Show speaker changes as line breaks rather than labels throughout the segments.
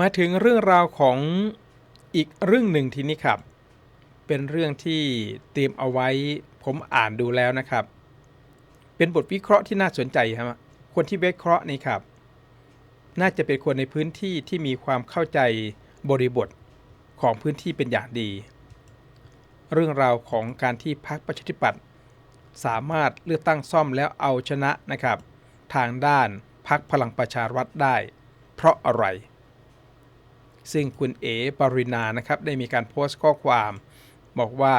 มาถึงเรื่องราวของอีกเรื่องหนึ่งทีนี้ครับ เป็นเรื่องที่เตรียมเอาไว้ผมอ่านดูแล้วนะครับ เป็นบทวิเคราะห์ที่น่าสนใจครับคนที่วิเคราะห์นี่ครับ น่าจะเป็นคนในพื้นที่ที่มีความเข้าใจบริบทของพื้นที่เป็นอย่างดี เรื่องราวของการที่พรรคประชาธิปัตย์สามารถเลือกตั้งซ่อมแล้วเอาชนะนะครับ ทางด้านพรรคพลังประชารัฐได้ เพราะอะไร ซึ่งคุณเอ๋ปรินานะครับได้มีการโพสต์ข้อความ บอกว่า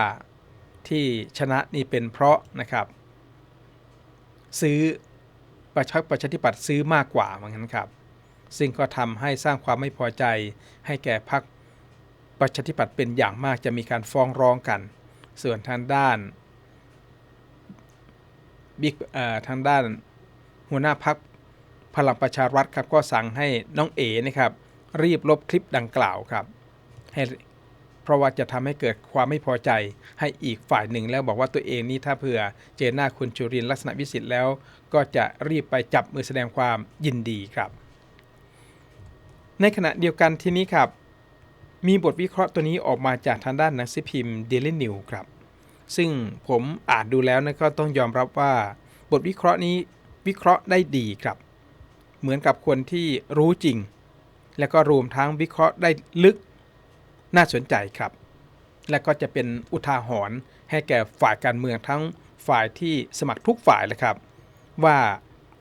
ที่ชนะนี่เป็นเพราะนะครับ ซื้อประชาประชาธิปัตย์ซื้อมากกว่าเหมือนกันครับ ซึ่งก็ทำให้สร้างความไม่พอใจ ให้แก่พรรคประชาธิปัตย์เป็นอย่างมากจะมีการฟ้องร้องกัน ส่วนทางด้านบิ๊กทางด้านหัวหน้าพักพลังประชารัฐครับก็สั่งให้น้องเอ๋นะครับ รีบลบคลิปดังกล่าวครับ ให้เพราะว่าจะทำให้เกิดความไม่พอใจให้อีกฝ่ายหนึ่งแล้วบอกว่าตัวเองนี่ถ้าเผื่อเจอหน้าคุณจุรินลักษณะวิสิทธิ์แล้ว ก็จะรีบไปจับมือแสดงความยินดีครับ ในขณะเดียวกันทีนี้ครับ มีบทวิเคราะห์ตัวนี้ออกมาจากทางด้านหนังสือพิมพ์ Daily News ครับ ซึ่งผมอ่านดูแล้วนะก็ต้องยอมรับว่า บทวิเคราะห์นี้วิเคราะห์ได้ดีครับ เหมือนกับคนที่รู้จริง และก็รวมทั้งวิเคราะห์ได้ลึกน่าสนใจครับ และก็จะเป็นอุทาหรณ์ให้แก่ฝ่ายการเมืองทั้งฝ่ายที่สมัครทุกฝ่ายเลยครับ ว่า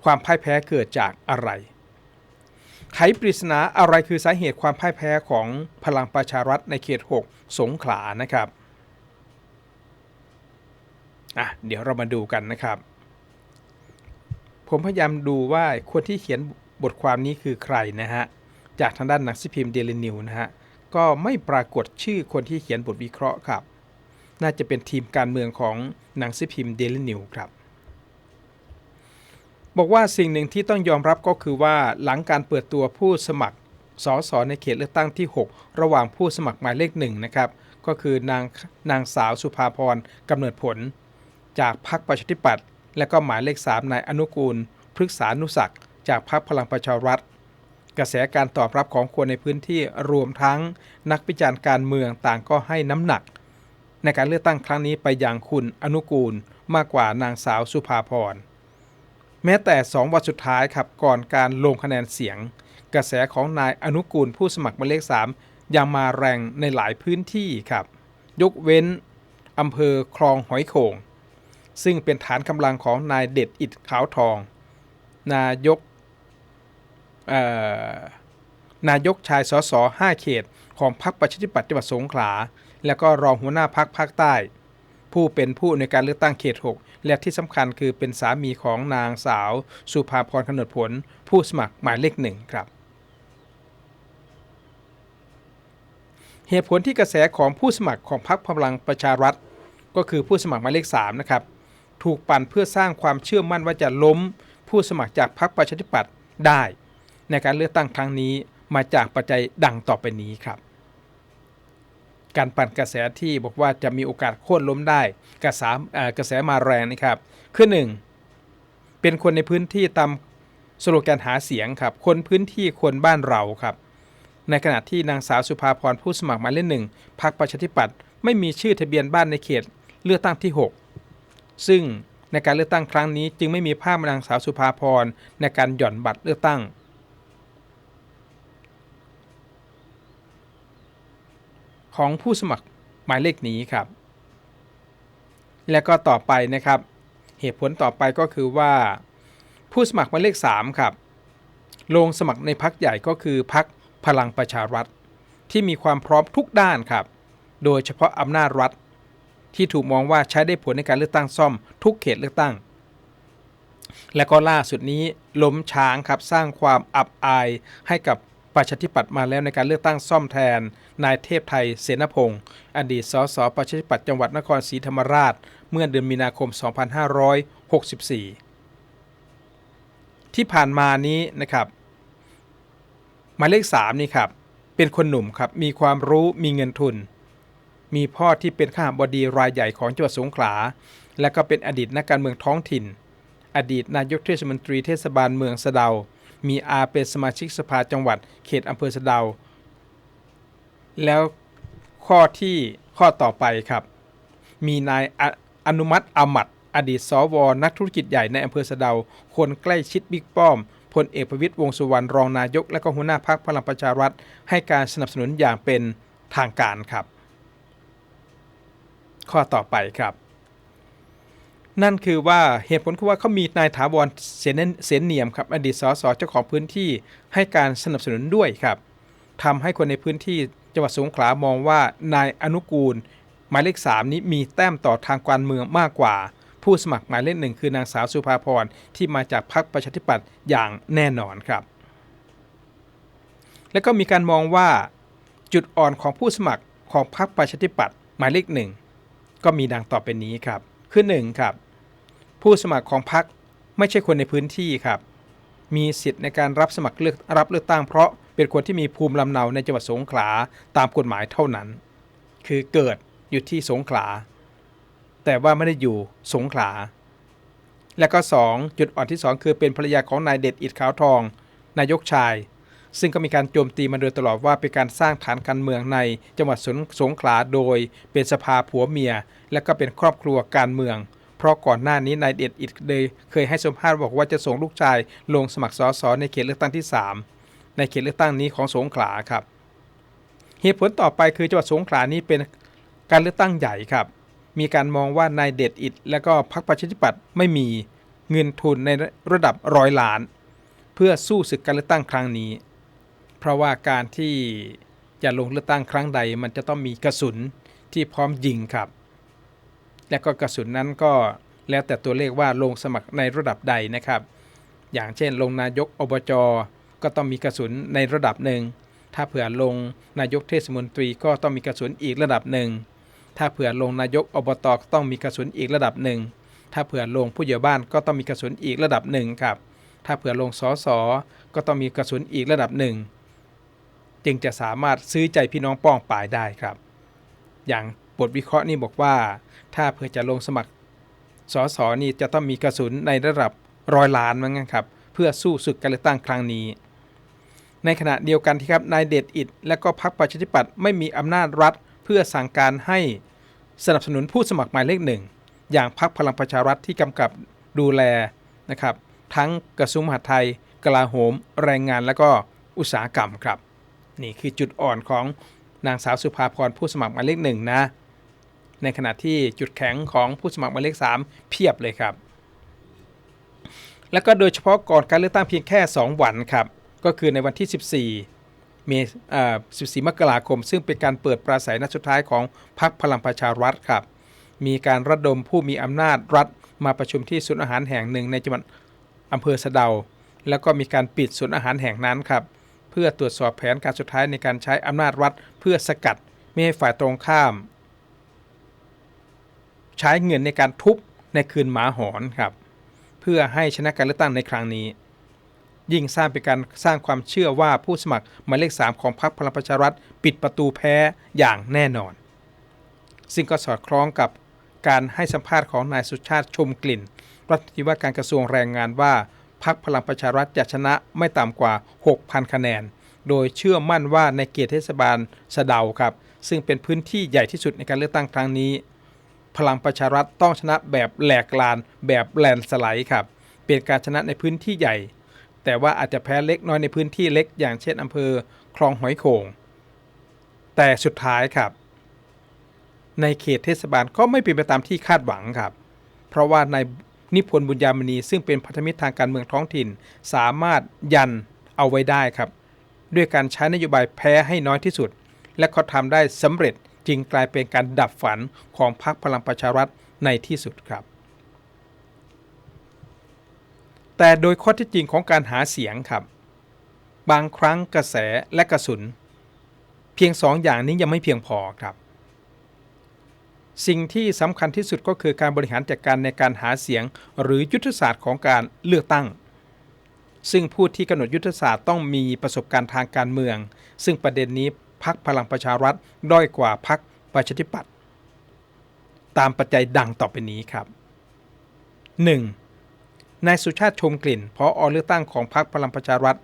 ความพ่ายแพ้เกิดจากอะไร ไขปริศนาอะไรคือสาเหตุความพ่ายแพ้ของพลังประชารัฐในเขต 6 สงขลานะครับอะเดี๋ยวเรามาดูกันนะครับ ผมพยายามดูว่าคนที่เขียนบทความนี้คือใครนะฮะ จากทางด้านหนังสือพิมพ์เดลินิวนะฮะก็ไม่ปรากฏชื่อคนที่เขียนบทวิเคราะห์ครับ น่าจะเป็นทีมการเมืองของหนังสือพิมพ์เดลินิวครับ บอกว่าสิ่งหนึ่งที่ต้องยอมรับก็คือว่าหลังการเปิดตัวผู้สมัครสสในเขตเลือกตั้งที่ 6 ระหว่างผู้สมัครหมายเลขหนึ่งนะครับก็คือนางนางสาวสุภาพรกำเนิดผล จากพรรคประชาธิปัตย์และก็หมายเลข3นายอนุกูล พฤกษานุศักด์จากพรรคพลังประชารัฐ กระแสการตอบรับของคนในพื้นที่รวมทั้งนักวิจารณ์การเมืองต่างก็ให้น้ำหนัก ในการเลือกตั้งครั้งนี้ไปอย่างคุณอนุกูลมากกว่านางสาวสุภาพรแม้แต่2วันสุดท้ายครับก่อนการลงคะแนนเสียง กระแสของนายอนุกูลผู้สมัครหมายเลข 3 ยังมาแรงในหลายพื้นที่ครับ ยกเว้นอำเภอคลองหอยโขงซึ่งเป็นฐานกำลังของนายเด็ดอิดขาวทอง นายก นายกชายสส5เขต ของพรรคประชาธิปัตย์จังหวัดสงขลา และก็รองหัวหน้าพรรคภาคใต้ ผู้เป็นผู้ในการเลือกตั้งเขต 6 และที่สำคัญคือเป็นสามีของนางสาว สุภาพรกำเนิดผล ผู้สมัครหมายเลขหนึ่งครับเหตุผลที่กระแสของผู้สมัครของพรรคพลังประชารัฐ ก็คือผู้สมัครหมายเลข3นะครับถูกปั่นเพื่อสร้างความเชื่อมั่นว่าจะล้ม ผู้สมัครจากพรรคประชาธิปัตย์ได้ ในการเลือกตั้งครั้งนี้มาจากปัจจัยดังต่อไปนี้ครับ การปั่นกระแสที่บอกว่าจะมีโอกาสโค่นล้มได้กระแสกระแสมาแรงนะครับคือหนึ่งเป็นคนในพื้นที่ตามสโลแกนหาเสียงครับ คนพื้นที่คนบ้านเราครับ ในขณะที่นางสาวสุภาพรผู้สมัครหมายเลขหนึ่งพรรคประชาธิปัตย์ไม่มีชื่อทะเบียนบ้านในเขตเลือกตั้งที่ 6 ซึ่งในการเลือกตั้งครั้งนี้จึงไม่มีภาพนางสาวสุภาพรในการหย่อนบัตรเลือกตั้ง ของผู้สมัครหมายเลขนี้ครับ และก็ต่อไปนะครับ เหตุผลต่อไปก็คือว่า ผู้สมัครหมายเลข 3 ครับ ลงสมัครในพักใหญ่ก็คือพักพลังประชารัฐ ที่มีความพร้อมทุกด้านครับ โดยเฉพาะอำนาจรัฐ ที่ถูกมองว่าใช้ได้ผลในการเลือกตั้งซ่อม ทุกเขตเลือกตั้ง และก็ล่าสุดนี้ล้มช้างครับสร้างความอับอายให้กับ ประชาธิปัตย์มาแล้วในการเลือกตั้งซ่อมแทน นายเทพไทยเสนพงศ์อดีตสสประชาธิปัตย์จังหวัดนครศรีธรรมราช เมื่อเดือนมีนาคม 2564 ที่ผ่านมานี้นะครับหมายเลข3นี่ครับเป็นคนหนุ่มครับมีความรู้มีเงินทุน มีพ่อที่เป็นข้าบดีรายใหญ่ของจังหวัดสงขลาและก็เป็นอดีตนักการเมืองท้องถิ่น อดีตนายกเทศมนตรีเทศบาลเมืองสะเดา มีอาเป็นสมาชิกสภาจังหวัด เขตอำเภอสะเดาแล้วข้อที่ข้อต่อไปครับ มีนายออนุมัติอามัดอดีตสวนักธุรกิจใหญ่ในอำเภอสะเดา คนใกล้ชิดบิ๊กป้อมพลเอกประวิตยวงสุวรรณรองนายก และก็หัวหน้าพักพลังประชารัฐ ให้การสนับสนุนอย่างเป็นทางการครับ ข้อต่อไปครับ นั่นคือว่าเหตุผลคือว่าเขามีนายถาวรเสนเสนเนียมครับอดีตสสเจ้าของพื้นที่ให้การสนับสนุนด้วยครับทำให้คนในพื้นที่จังหวัดสงขลามองว่านายอนุกูล หมายเลข 3 นี้มีแต้มต่อทางการเมืองมากกว่า ผู้สมัครหมายเลขหนึ่งคือนางสาวสุภาพรที่มาจากพรรคประชาธิปัตย์อย่างแน่นอนครับ และก็มีการมองว่าจุดอ่อนของผู้สมัครของพรรคประชาธิปัตย์หมายเลขหนึ่งก็มีดังต่อไปนี้ครับคือหนึ่งครับ ผู้สมัครของพรรคไม่ใช่คนในพื้นที่ครับ มีสิทธิ์ในการรับสมัครเลือกรับเลือกตั้งเพราะเป็นคนที่มีภูมิลำเนาในจังหวัดสงขลาตามกฎหมายเท่านั้น คือเกิดอยู่ที่สงขลา แต่ว่าไม่ได้อยู่สงขลา และก็ 2 จุดอ่อนที่ 2 คือเป็นภรรยาของนายเด็ดอิดขาวทอง นายกชาย ซึ่งก็มีการโจมตีมาโดยตลอดว่าเป็นการสร้างฐานการเมืองในจังหวัดสงขลาโดยเป็นสภาผัวเมีย และก็เป็นครอบครัวการเมือง ราะก่อนหน้านี้นายเด็ดอิดเลยเคยให้สัมภาษณ์บอกว่าจะส่งลูกชายลงสมัครสสในเขตเลือกตั้งที่ 3 ในเขตเลือกตั้งนี้ของสงขลาครับเหตุผลต่อไปคือจังหวัดสงขลานี้เป็นการเลือกตั้งใหญ่ครับ มีการมองว่านายเด็ดอิดและก็พรรคประชาธิปัตย์ไม่มีเงินทุนในระดับร้อยล้าน เพื่อสู้ศึกการเลือกตั้งครั้งนี้ เพราะว่าการที่จะลงเลือกตั้งครั้งใด มันจะต้องมีกระสุนที่พร้อมยิงครับ และก็กระสุนนั้นก็แล้วแต่ตัวเลขว่าลงสมัครในระดับใดนะครับ อย่างเช่น ลงนายกอบจก็ต้องมีกระสุนในระดับหนึ่ง ถ้าเผื่อลงนายกเทศมนตรีก็ต้องมีกระสุนอีกระดับหนึ่ง ถ้าเผื่อลงนายกอบตก็ต้องมีกระสุนอีกระดับหนึ่ง ถ้าเผื่อลงผู้ใหญ่บ้านก็ต้องมีกระสุนอีกระดับหนึ่งครับ ถ้าเผื่อลงสสก็ต้องมีกระสุนอีกระดับหนึ่ง จึงจะสามารถซื้อใจพี่น้องป้องปายได้ครับ อย่าง บทวิเคราะห์นี่บอกว่า ถ้าเผื่อจะลงสมัครสอสอนี่จะต้องมีกระสุนในระดับร้อยล้านมั้งครับ เพื่อสู้ศึกการเลือกตั้งครั้งนี้ ในขณะเดียวกันที่ครับนายเดชอิดและก็พรรคประชาธิปัตย์ไม่มีอำนาจรัฐ เพื่อสั่งการให้สนับสนุนผู้สมัครหมายเลขหนึ่งอย่างพรรคพลังประชารัฐที่กำกับดูแลนะครับ ทั้งกระทรวงมหาดไทย กลาโหม แรงงานและก็อุตสาหกรรมครับ นี่คือจุดอ่อนของนางสาวสุภาพรผู้สมัครหมายเลขหนึ่งนะ ในขณะที่จุดแข็งของผู้สมัครหมายเลข 3 เพียบเลยครับ แล้วก็โดยเฉพาะก่อนการเลือกตั้งเพียงแค่ 2 วันครับ ก็คือในวันที่ 14 เมษอ่า14 มกราคม ซึ่งเป็นการเปิดปราศัยนัดสุดท้ายของพรรคพลังประชารัฐครับ มีการระดมผู้มีอำนาจรัฐมาประชุมที่ศูนย์อาหารแห่งหนึ่งในจังหวัดอำเภอสะเดา แล้วก็มีการปิดศูนย์อาหารแห่งนั้นครับ เพื่อตรวจสอบแผนการสุดท้ายในการใช้อำนาจรัฐเพื่อสกัด ไม่ให้ฝ่ายตรงข้าม ใช้เงินในการทุบในคืนหมาหอนครับ เพื่อให้ชนะการเลือกตั้งในครั้งนี้ ยิ่งสร้างเป็นการสร้างความเชื่อว่าผู้สมัครหมายเลข3ของพรรคพลังประชารัฐปิดประตูแพ้อย่างแน่นอน ซึ่งก็สอดคล้องกับการให้สัมภาษณ์ของนายสุชาติชมกลิ่น รัฐมนตรีว่าการกระทรวงแรงงานว่าพรรคพลังประชารัฐจะชนะไม่ต่ำกว่า 6,000 คะแนน โดยเชื่อมั่นว่าในเขตเทศบาลสะเดาครับ ซึ่งเป็นพื้นที่ใหญ่ที่สุดในการเลือกตั้งครั้งนี้ พลังประชารัฐต้องชนะแบบแหลกลานแบบแลนสไลด์ครับ เป็นการชนะในพื้นที่ใหญ่ แต่ว่าอาจจะแพ้เล็กน้อยในพื้นที่เล็กอย่างเช่นอำเภอคลองหอยโขง แต่สุดท้ายครับ ในเขตเทศบาลก็ไม่เป็นไปตามที่คาดหวังครับ เพราะว่าในนิพนธ์บุญญามณีซึ่งเป็นพันธมิตรทางการเมืองท้องถิ่น สามารถยันเอาไว้ได้ครับ ด้วยการใช้นโยบายแพ้ให้น้อยที่สุด และเขาทำได้สำเร็จ จึงกลายเป็นการดับฝันของพรรคพลังประชารัฐในที่สุดครับ แต่โดยข้อที่จริงของการหาเสียงครับ บางครั้งกระแสและกระสุน เพียงสองอย่างนี้ยังไม่เพียงพอครับ สิ่งที่สำคัญที่สุดก็คือการบริหารจัดการในการหาเสียง หรือยุทธศาสตร์ของการเลือกตั้งซึ่งผู้ที่กำหนดยุทธศาสตร์ต้องมีประสบการณ์ทางการเมือง ซึ่งประเด็นนี้ พักพลังประชารัฐด้อยกว่าพักประชาธิปัตย์ตามปัจจัยดังต่อไปนี้ครับ 1. นายสุชาติชมกลิ่นพออเลือกตั้งของพรรคพลังประชารัฐ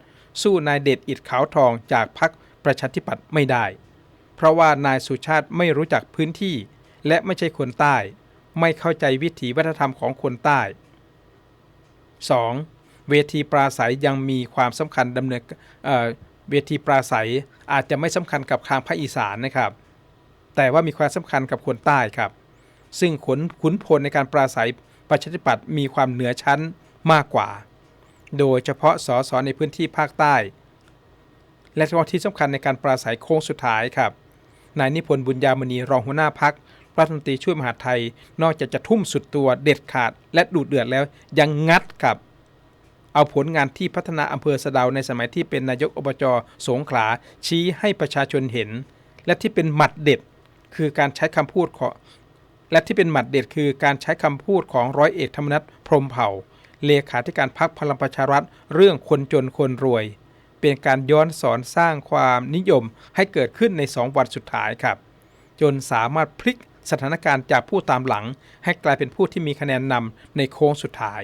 สู้นายเดชอิดขาวทองจากพรรคประชาธิปัตย์ไม่ได้ เพราะว่านายสุชาติไม่รู้จักพื้นที่ และไม่ใช่คนใต้ ไม่เข้าใจวิถีวัฒนธรรมของคนใต้ 2. เวทีปราศัยยังมีความสำคัญดำเนิน เวทีปราศัยอาจจะไม่สำคัญกับทางภาคอีสานนะครับ แต่ว่ามีความสำคัญกับคนใต้ครับ ซึ่งขนขุนพลในการปราศัยประชาธิปัตย์มีความเหนือชั้นมากกว่า โดยเฉพาะสสในพื้นที่ภาคใต้ และก็ที่สำคัญในการปราศัยโค้งสุดท้ายครับนายนิพนธ์บุญญามณีรองหัวหน้าพักรัฐมนตรีช่วยมหาไทย นอกจากจะทุ่มสุดตัวเด็ดขาด และดูดเดือดแล้วยังงัดกับ เอาผลงานที่พัฒนาอำเภอสะเดาในสมัยที่เป็นนายกอบจสงขลาชี้ให้ประชาชนเห็น และที่เป็นหมัดเด็ดคือการใช้คำพูดของและที่เป็นหมัดเด็ดคือการใช้คำพูดของร้อยเอกธรรมนัฐพรมเผ่า เลขาธิการพักพลังประชารัฐเรื่องคนจนคนรวย เป็นการย้อนสอนสร้างความนิยมให้เกิดขึ้นใน2วันสุดท้ายครับ จนสามารถพลิกสถานการณ์จากผู้ตามหลัง ให้กลายเป็นผู้ที่มีคะแนนนำในโค้งสุดท้าย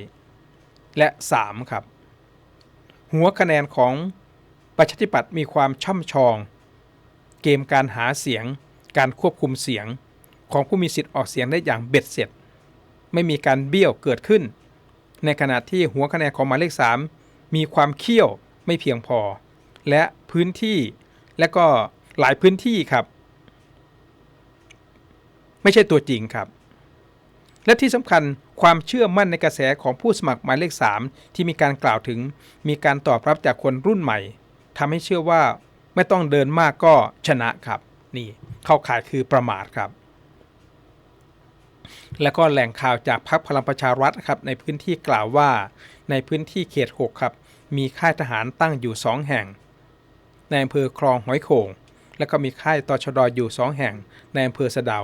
และ 3 ครับ หัวคะแนนของประชาธิปัตย์มีความช่ำชอง เกมการหาเสียง การควบคุมเสียงของผู้มีสิทธิ์ออกเสียงได้อย่างเบ็ดเสร็จ ไม่มีการเบี้ยวเกิดขึ้น ในขณะที่หัวคะแนนของหมายเลข 3 มีความเขี้ยวไม่เพียงพอ และพื้นที่และก็หลายพื้นที่ครับ ไม่ใช่ตัวจริงครับ และที่สำคัญความเชื่อมั่นในกระแสของผู้สมัครหมายเลข 3 ที่มีการกล่าวถึง มีการตอบรับจากคนรุ่นใหม่ทำให้เชื่อว่าไม่ต้องเดินมากก็ชนะครับ นี่เข้าข่ายคือประมาทครับ และก็แหล่งข่าวจากพรรคพลังประชารัฐครับในพื้นที่กล่าวว่า ในพื้นที่เขต 6 ครับ มีค่ายทหารตั้งอยู่ 2 แห่ง ในอำเภอคลองหอยโขงและก็มีค่ายตชดอยู่ 2 แห่ง ในอำเภอสะเดา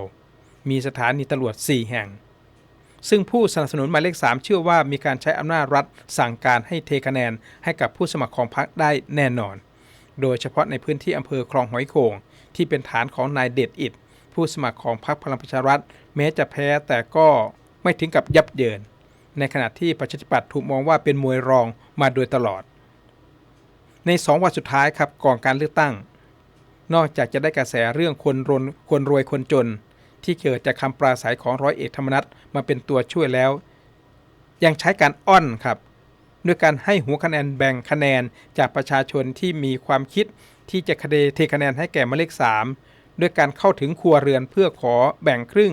มีสถานีตำรวจ 4 แห่ง ซึ่งผู้สนับสนุนหมายเลข 3 เชื่อว่ามีการใช้อำนาจรัฐสั่งการให้เทคะแนนให้กับผู้สมัครของพรรคได้แน่นอน โดยเฉพาะในพื้นที่อำเภอคลองหอยโขงที่เป็นฐานของนายเดชอิดผู้สมัครของพรรคพลังประชารัฐ แม้จะแพ้แต่ก็ไม่ถึงกับยับเยิน ในขณะที่ประชาธิปัตย์ถูกมองว่าเป็นมวยรองมาโดยตลอด ใน 2 วันสุดท้ายครับก่อนการเลือกตั้ง นอกจากจะได้กระแสเรื่องคนรนคนรวยคนจน ที่เกิดจากคำปราศัยของร้อยเอกธรรมนัฐมาเป็นตัวช่วยแล้ว ยังใช้การอ้อนครับด้วยการให้หัวคะแนนแบ่งคะแนนจากประชาชนที่มีความคิดที่จะคเดเทคะแนนให้แก่หมายเลข 3 ด้วยการเข้าถึงครัวเรือนเพื่อขอแบ่งครึ่ง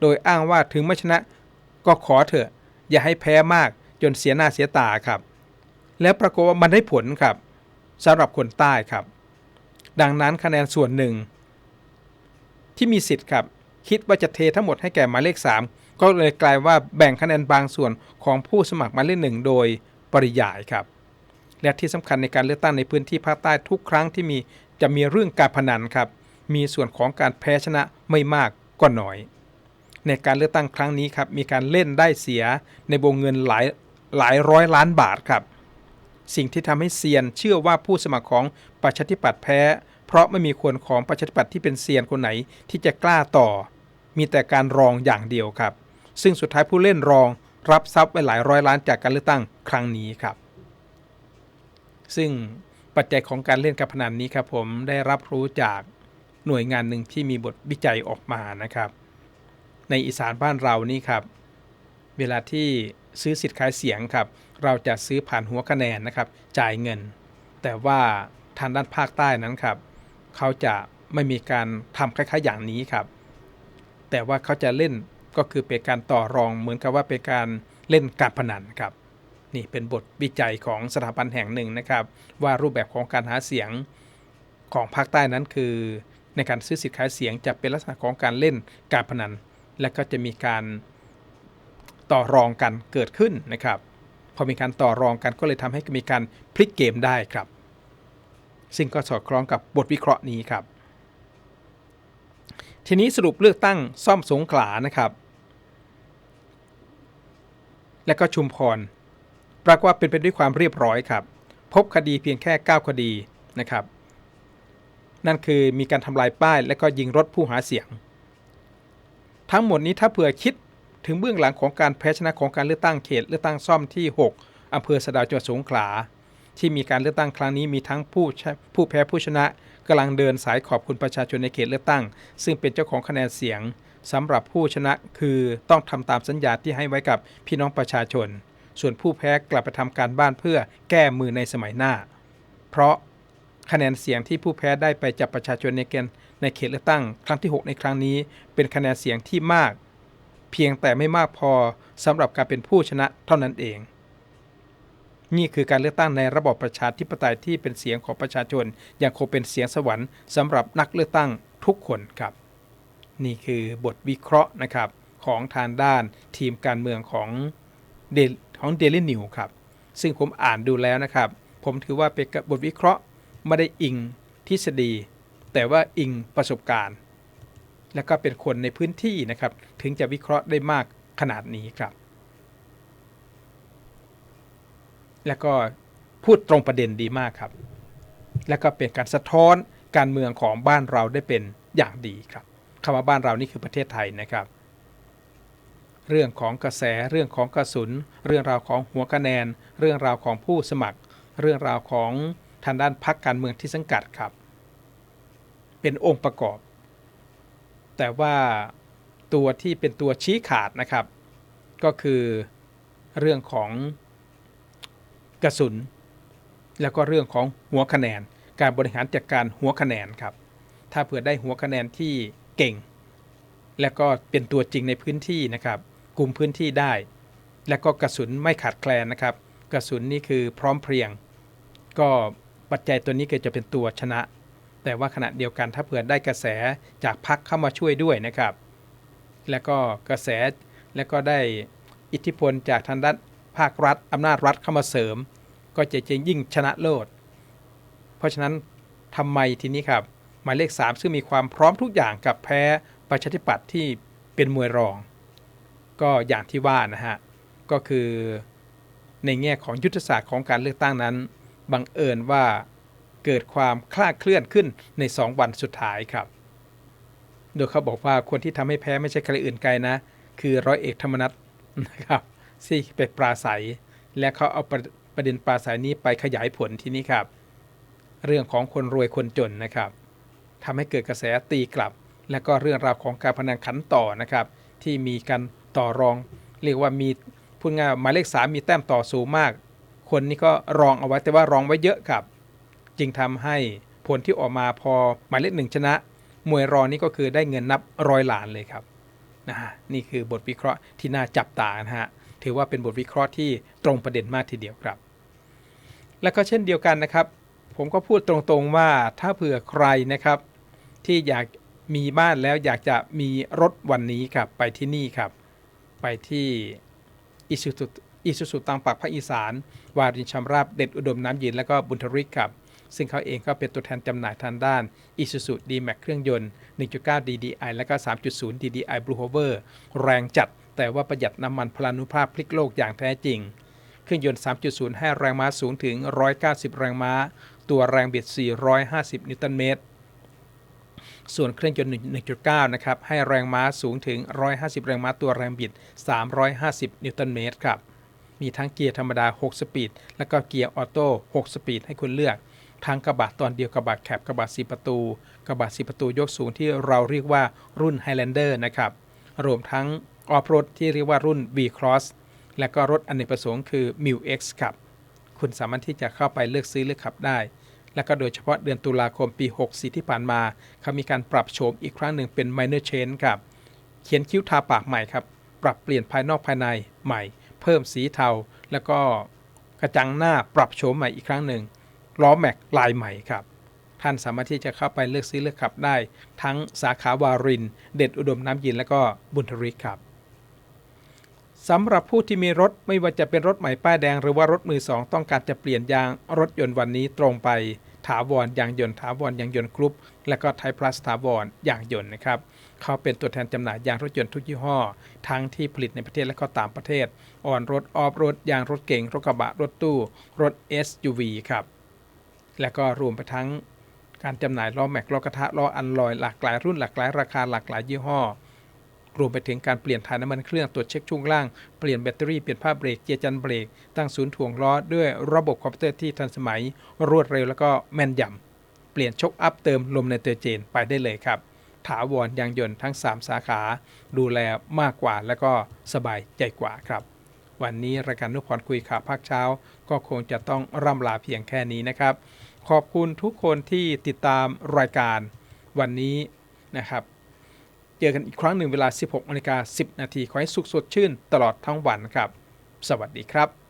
โดยอ้างว่าถึงไม่ชนะ ก็ขอเถอะ อย่าให้แพ้มากจนเสียหน้าเสียตาครับ แล้วปรากฏว่ามันได้ผลครับสำหรับคนใต้ครับ ดังนั้นคะแนนส่วนหนึ่ง ที่มีสิทธิ์ครับ คิดว่าจะเททั้งหมดให้แก่หมายเลข 3 ก็เลยกลายว่าแบ่งคะแนนบางส่วนของผู้สมัครหมายเลขหนึ่งโดยปริยายครับและที่สำคัญในการเลือกตั้งในพื้นที่ภาคใต้ทุกครั้งที่มีจะมีเรื่องการพนันครับ มีส่วนของการแพ้ชนะไม่มากก็น้อย ในการเลือกตั้งครั้งนี้ครับมีการเล่นได้เสียในวงเงินหลายหลายร้อยล้านบาทครับ สิ่งที่ทำให้เซียนเชื่อว่าผู้สมัครของประชาธิปัตย์แพ้ เพราะไม่มีคนของประชาธิปัตย์ที่เป็นเซียนคนไหนที่จะกล้าต่อ มีแต่การรองอย่างเดียวครับ ซึ่งสุดท้ายผู้เล่นรองรับทรัพย์ไปหลายร้อยล้านจากการเลือกตั้งครั้งนี้ครับ ซึ่งปัจจัยของการเล่นการพนันนี้ครับผมได้รับรู้จากหน่วยงานหนึ่งที่มีบทวิจัยออกมานะครับ ในอีสานบ้านเรานี่ครับ เวลาที่ซื้อสิทธิ์ขายเสียงครับ เราจะซื้อผ่านหัวคะแนนนะครับ จ่ายเงิน แต่ว่าทางด้านภาคใต้นั้นครับ เขาจะไม่มีการทำคล้ายๆอย่างนี้ครับ แต่ว่าเขาจะเล่นก็คือเป็นการต่อรองเหมือนกับว่าเป็นการเล่นการพนันครับ นี่เป็นบทวิจัยของสถาบันแห่งหนึ่งนะครับ ว่ารูปแบบของการหาเสียงของภาคใต้นั้นคือ ในการซื้อสิทธิ์ขายเสียงจะเป็นลักษณะของการเล่นการพนัน และก็จะมีการต่อรองกันเกิดขึ้นนะครับ พอมีการต่อรองกันก็เลยทำให้มีการพลิกเกมได้ครับ ซึ่งก็สอดคล้องกับบทวิเคราะห์นี้ครับ ทีนี้สรุปเลือกตั้งซ่อมสงขลานะครับ และก็ชุมพร ปรากฏว่าเป็นไปด้วยความเรียบร้อยครับ พบคดีเพียงแค่ 9 คดีนะครับ นั่นคือมีการทำลายป้าย และก็ยิงรถผู้หาเสียง ทั้งหมดนี้ถ้าเผื่อคิดถึงเบื้องหลังของการแพ้ชนะของการเลือกตั้งเขตเลือกตั้งซ่อมที่ 6อำเภอสะดาวจังหวัดสงขลา ที่มีการเลือกตั้งครั้งนี้มีทั้งผู้ผู้แพ้ผู้ชนะ กำลังเดินสายขอบคุณประชาชนในเขตเลือกตั้ง ซึ่งเป็นเจ้าของคะแนนเสียงสำหรับผู้ชนะคือต้องทำตามสัญญาที่ให้ไว้กับพี่น้องประชาชน ส่วนผู้แพ้กลับไปทำการบ้านเพื่อแก้มือในสมัยหน้า เพราะคะแนนเสียงที่ผู้แพ้ได้ไปจากประชาชนในเกณฑ์ในเขตเลือกตั้ง ครั้งที่ 6 ในครั้งนี้ เป็นคะแนนเสียงที่มาก เพียงแต่ไม่มากพอสำหรับการเป็นผู้ชนะเท่านั้นเอง นี่คือการเลือกตั้งในระบอบประชาธิปไตยที่เป็นเสียงของประชาชนอยังคงเป็นเสียงสวรรค์สำหรับนักเลือกตั้งทุกคนครับ นี่คือบทวิเคราะห์นะครับของทางด้านทีมการเมืองของเดของเดลินิวครับ ซึ่งผมอ่านดูแล้วนะครับ ผมถือว่าเป็นบทวิเคราะห์ไม่ได้อิงทฤษฎี แต่ว่าอิงประสบการณ์ และก็เป็นคนในพื้นที่นะครับ ถึงจะวิเคราะห์ได้มากขนาดนี้ครับ แล้วก็พูดตรงประเด็นดีมากครับ แล้วก็เป็นการสะท้อนการเมืองของบ้านเราได้เป็นอย่างดีครับคำว่าบ้านเรานี่คือประเทศไทยนะครับ เรื่องของกระแสเรื่องของกระสุน เรื่องราวของหัวคะแนน เรื่องราวของผู้สมัคร เรื่องราวของทางด้านพักการเมืองที่สังกัดครับ เป็นองค์ประกอบ แต่ว่าตัวที่เป็นตัวชี้ขาดนะครับ ก็คือเรื่องของ กระสุน แล้วก็เรื่องของหัวคะแนน การบริหารจัดการหัวคะแนนครับ ถ้าเผื่อได้หัวคะแนนที่เก่ง และก็เป็นตัวจริงในพื้นที่นะครับกลุ่มพื้นที่ได้ และก็กระสุนไม่ขาดแคลนนะครับ กระสุนนี่คือพร้อมเพรียง ก็ปัจจัยตัวนี้ก็จะเป็นตัวชนะ แต่ว่าขณะเดียวกันถ้าเผื่อได้กระแสจากพักเข้ามาช่วยด้วยนะครับ และก็กระแสและก็ได้อิทธิพลจากทางด้าน ภาครัฐอำนาจรัฐเข้ามาเสริม ก็จะจะยิ่งชนะโลด เพราะฉะนั้นทำไมทีนี้ครับหมายเลข 3 ซึ่งมีความพร้อมทุกอย่างกับแพ้ประชาธิปัตย์ที่เป็นมวยรอง ก็อย่างที่ว่านะฮะ ก็คือในแง่ของยุทธศาสตร์ของการเลือกตั้งนั้น บังเอิญว่าเกิดความคลาดเคลื่อนขึ้นใน 2 วันสุดท้ายครับ โดยเขาบอกว่าคนที่ทำให้แพ้ไม่ใช่ใครอื่นไกลนะ คือร้อยเอกธรรมนัฐนะครับ ที่ไปปราศัย และเขาเอาประประเด็นปราศัยนี้ไปขยายผลที่นี้ครับ เรื่องของคนรวยคนจนนะครับทำให้เกิดกระแสตีกลับ และก็เรื่องราวของการพนันขันต่อนะครับ ที่มีการต่อรอง เรียกว่ามีพูดง่ายหมายเลขสามมีแต้มต่อสูงมาก คนนี้ก็รองเอาไว้แต่ว่ารองไว้เยอะครับ จึงทำให้ผลที่ออกมาพอหมายเลขหนึ่งชนะ มวยรองนี่ก็คือได้เงินนับร้อยล้านเลยครับนะฮะนี่คือบทวิเคราะห์ที่น่าจับตานะฮะ ถือว่าเป็นบทวิเคราะห์ที่ตรงประเด็นมากทีเดียวครับ และก็เช่นเดียวกันนะครับ ผมก็พูดตรงๆว่าถ้าเผื่อใครนะครับ ที่อยากมีบ้านแล้วอยากจะมีรถวันนี้ครับไปที่นี่ครับ ไปที่อิสุสุอิสุสุตังปักภาคอีสาน วารินชำราบเด็ดอุดมน้ำเย็นและก็บุญทริกครับ ซึ่งเขาเองก็เป็นตัวแทนจำหน่ายทางด้าน Isuzu D-Max เครื่องยนต์ 1.9 DDI และก็ 3.0 DDI Blue Hover แรงจัด แต่ว่าประหยัดน้ำมันพลานุภาพพลิกโลกอย่างแท้จริง เครื่องยนต์ 3.0ให้แรงม้าสูงถึง 190 แรงม้า ตัวแรงบิด 450 นิวตันเมตร ส่วนเครื่องยนต์ 1.9 นะครับ ให้แรงม้าสูงถึง 150 แรงม้า ตัวแรงบิด 350 นิวตันเมตรครับ มีทั้งเกียร์ธรรมดา 6 สปีด และก็เกียร์ออโต้ 6 สปีด ให้คุณเลือกทางกระบะตอนเดียวกระบะแคบกระบะ4ประตู กระบะ4ประตูยกสูงที่เราเรียกว่ารุ่น Highlander นะครับ รวมทั้ง ออฟโรดที่เรียกว่ารุ่น V-Cross และก็รถอนเนกประสงค์คือ m i l X ครับ คุณสามารถที่จะเข้าไปเลือกซื้อเลือกขับได้ และก็โดยเฉพาะเดือนตุลาคมปี 64 ที่ผ่านมา เขามีการปรับโฉมอีกครั้งหนึ่งเป็น minor change ครับ เขียนคิ้วทาปากใหม่ครับ ปรับเปลี่ยนภายนอกภายในใหม่ เพิ่มสีเทา แล้วก็กระจังหน้าปรับโฉมใหม่อีกครั้งหนึ่งล้อแม็กลายใหม่ครับท่านสามารถที่จะเข้าไปเลือกซื้อเลือกขับได้ ทั้งสาขาวาริน เด็ดอุดมน้ำย็นและก็บุญทริกครับ สำหรับผู้ที่มีรถไม่ว่าจะเป็นรถใหม่ป้ายแดงหรือว่ารถมือสองต้องการจะเปลี่ยนยางรถยนต์วันนี้ตรงไป ถาวรยางยนต์ถาวรยางยนต์กรุ๊ปและก็ไทยพลัสถาวรยางยนต์นะครับเขาเป็นตัวแทนจำหน่ายยางรถยนต์ทุกยี่ห้อ ทั้งที่ผลิตในประเทศและก็ต่างประเทศอ่อนรถออฟรถยางรถเก๋งรถกระบะรถตู้ รถ SUV ครับและก็รวมไปทั้งการจำหน่ายล้อแม็กล้อกระทะล้ออันลอยหลากหลายรุ่นหลากหลายราคาหลากหลายยี่ห้อ รวมไปถึงการเปลี่ยนถ่ายน้ำมันเครื่องตรวจเช็คช่วงล่าง เปลี่ยนแบตเตอรี่เปลี่ยนผ้าเบรกเกียร์จันเบรก ตั้งศูนย์ถ่วงล้อด้วยระบบคอมพิวเตอร์ที่ทันสมัย รวดเร็วแล้วก็แม่นยำเปลี่ยนชกอัพเติมลมในเตอร์เจนไปได้เลยครับ ถาวรยางยนต์ทั้ง 3 สาขา ดูแลมากกว่าแล้วก็สบายใจกว่าครับ วันนี้รายการนุพรคุยข่าวภาคเช้า ก็คงจะต้องร่ำลาเพียงแค่นี้นะครับ ขอบคุณทุกคนที่ติดตามรายการวันนี้นะครับ เจอกันอีกครั้งหนึ่งเวลา 16นาฬิกา10 นาทีขอให้สุขสดชื่นตลอดทั้งวันครับ สวัสดีครับ